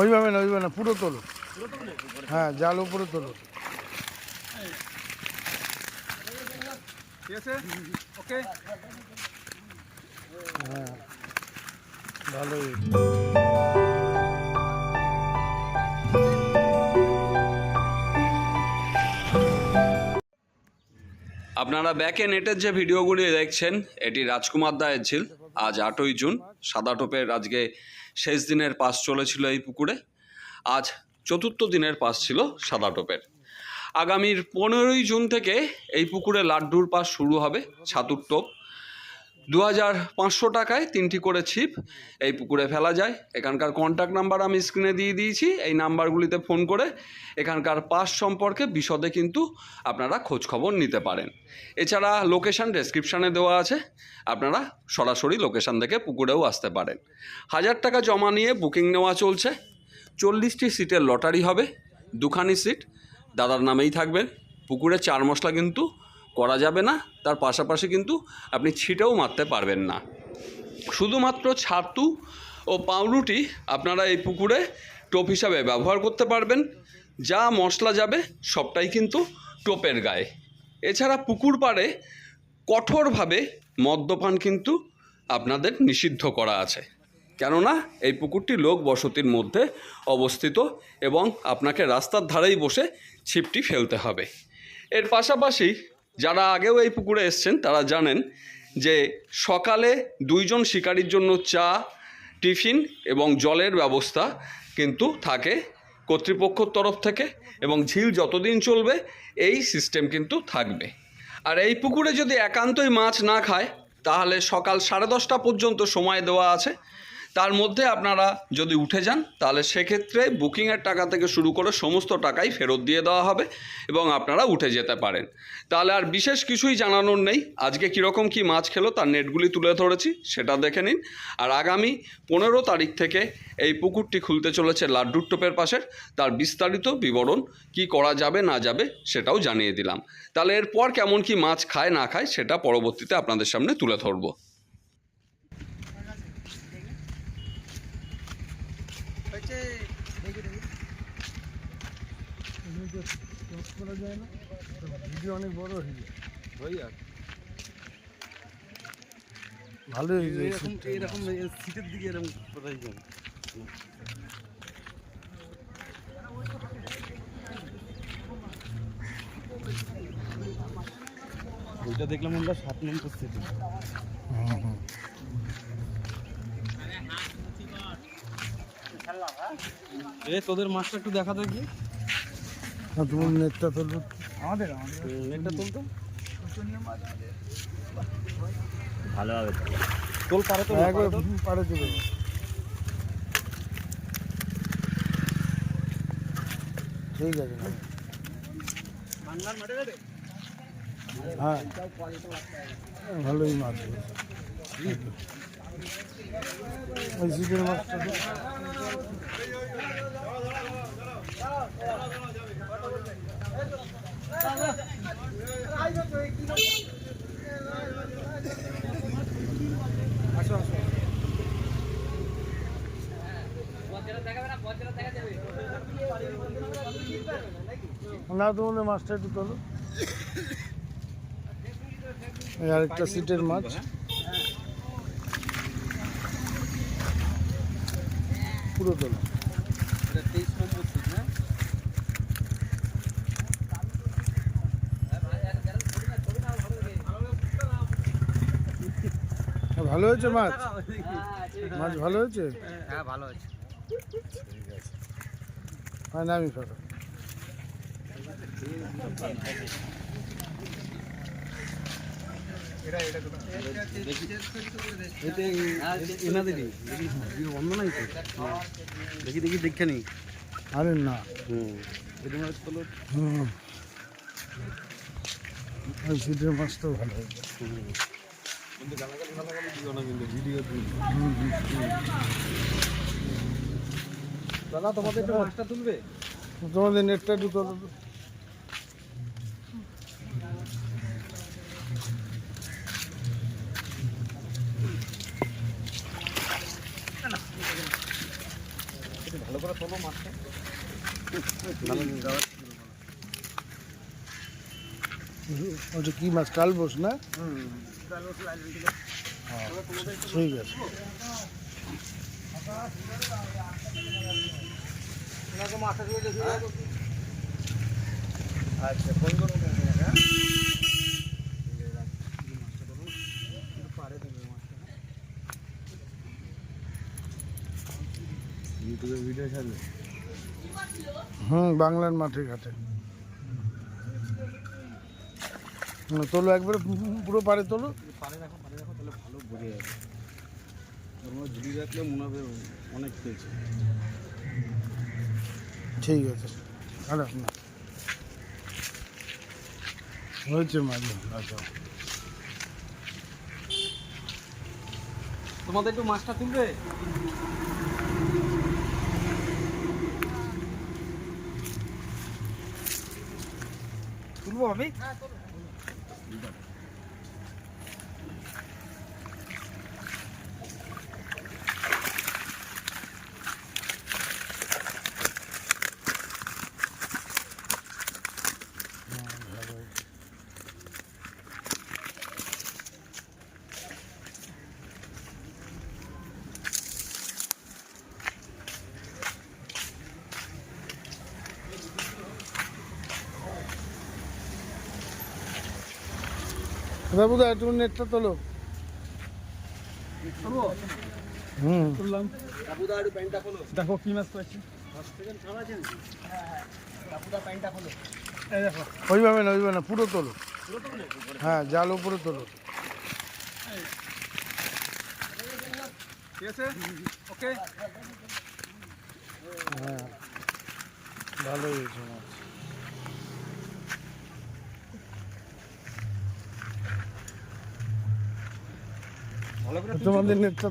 ওইভাবে না ওইভাবে না পুরো তোলো। হ্যাঁ জাল উপরে তোলো। ঠিক ওকে। হ্যাঁ ভালোই। আপনারা ব্যাকে নেটের যে ভিডিওগুলি দেখছেন এটি রাজকুমার দায়ের ঝিল। আজ আটই জুন, সাদা টোপের আজকে শেষ দিনের পাস চলেছিল এই পুকুরে। আজ চতুর্থ দিনের পাস ছিল সাদা টোপের। আগামীর পনেরোই জুন থেকে এই পুকুরে লাড্ডুর পাস শুরু হবে, ছাতুর টোপ। দু হাজার পাঁচশো টাকায় তিনটি করে ছিপ এই পুকুরে ফেলা যায়। এখানকার কন্ট্যাক্ট নাম্বার আমি স্ক্রিনে দিয়ে দিয়েছি। এই নাম্বারগুলিতে ফোন করে এখানকার পাস সম্পর্কে বিশদে কিন্তু আপনারা খোঁজ খবর নিতে পারেন। এছাড়া লোকেশান ডেসক্রিপশানে দেওয়া আছে। আপনারা সরাসরি লোকেশান থেকে পুকুরেও আসতে পারেন। হাজার টাকা জমা নিয়ে বুকিং নেওয়া চলছে। চল্লিশটি সিটের লটারি হবে। দুখানি সিট দাদার নামেই থাকবেন পুকুরে চার মশলা কিন্তু করা যাবে না, তার পাশাপাশি কিন্তু আপনি ছিটেও মারতে পারবেন না। শুধুমাত্র ছাতু ও পাউরুটি আপনারা এই পুকুরে টোপ হিসাবে ব্যবহার করতে পারবেন। যা মশলা যাবে, সবটাই কিন্তু টোপের গায়ে। এছাড়া পুকুর পাড়ে কঠোরভাবে মদ্যপান কিন্তু আপনাদের নিষিদ্ধ করা আছে। কেননা, এই পুকুরটি লোক বসতির মধ্যে অবস্থিত এবং আপনাকে রাস্তার ধারেই বসে ছিপটি ফেলতে হবে। এর পাশাপাশি যারা আগেও এই পুকুরে এসছেন, তারা জানেন যে সকালে দুইজন শিকারির জন্য চা, টিফিন এবং জলের ব্যবস্থা কিন্তু থাকে কর্তৃপক্ষর তরফ থেকে এবং ঝিল যতদিন চলবে, এই সিস্টেম কিন্তু থাকবে। আর এই পুকুরে যদি একান্তই মাছ না খায়, তাহলে সকাল সাড়ে দশটা পর্যন্ত সময় দেওয়া আছে। তার মধ্যে আপনারা যদি উঠে যান, তাহলে সেক্ষেত্রে বুকিংয়ের টাকা থেকে শুরু করে সমস্ত টাকাই ফেরত দিয়ে দেওয়া হবে এবং আপনারা উঠে যেতে পারেন। তাহলে আর বিশেষ কিছুই জানানোর নেই। আজকে কীরকম কী মাছ খেলো তার নেটগুলি তুলে ধরেছি, সেটা দেখে নিন। আর আগামী পনেরো তারিখ থেকে এই পুকুরটি খুলতে চলেছে লাড্ডুর টোপের পাশের। তার বিস্তারিত বিবরণ কি করা যাবে, না যাবে, সেটাও জানিয়ে দিলাম। তাহলে এরপর কেমন কি মাছ খায়, না খায়, সেটা পরবর্তীতে আপনাদের সামনে তুলে ধরবো। করা যায় না ভিডিও অনেক বড় হয়ে এরকম এরকম সিটের দিকে এরকম কোথায় ওইটা দেখলাম আমরা সাত নম্বর। এ তোদের মাছটা একটু দেখা দেখি। আর তোমার নেটটা তুলবো। আমাদের নেটটা তুলতো ভালো হবে তো। তোল পারে তো একবার দাও। ঠিক আছে হ্যাঁ ভালোই মাছ। ওই সিটের মাছটা তো- না তোমাদের মাছটা একটু তোলো। আরেকটা সিটের মাছ। পুরো তোলো এটা তেইশ নম্বর সিট না হ্যাঁ, ভালো হয়েছে মাছ? মাছ ভালো হয়েছে? হ্যাঁ ভালো আছে হ্যাঁ নামি ফেলো। বন্ধ তো দেখি দেখি দেখে নি আরে না হুম মানে সিটের মাছটাও ভালো তোমাদের মাছটা তুলবে তোমাদের নেটটা একটু করে তোলো মাছটা ওটা কি মাছ? কালবোস না? হ্যাঁ, ঠিক আছে। আচ্ছা ফোন করো। ভিডিও ছাড়বে? হুম বাংলার মাঠে ঘাটে। তোলো একবারে পুরো পারে তোলো। পারে রাখো পারে রাখো তাহলে ভালো বোঝা যাবে ওর ঝুড়ি রাখলে মনে হবে অনেক পেয়েছে। ঠিক আছে। না। হয়েছে মাঝে আচ্ছা। তোমাদের একটু মাছটা তুলবে? তুলবো আমি দা একটু নেটটা তোলো। হুম। তুললাম দেখো কি মাছ পাচ্ছি ওইভাবে না ওইভাবে না পুরো তোলো। হ্যাঁ জাল উপরে তোলো। ঠিক আছে ওকে হ্যাঁ ভালো হয়েছে মাছ ভালো করে তোমাদের নেটটা তো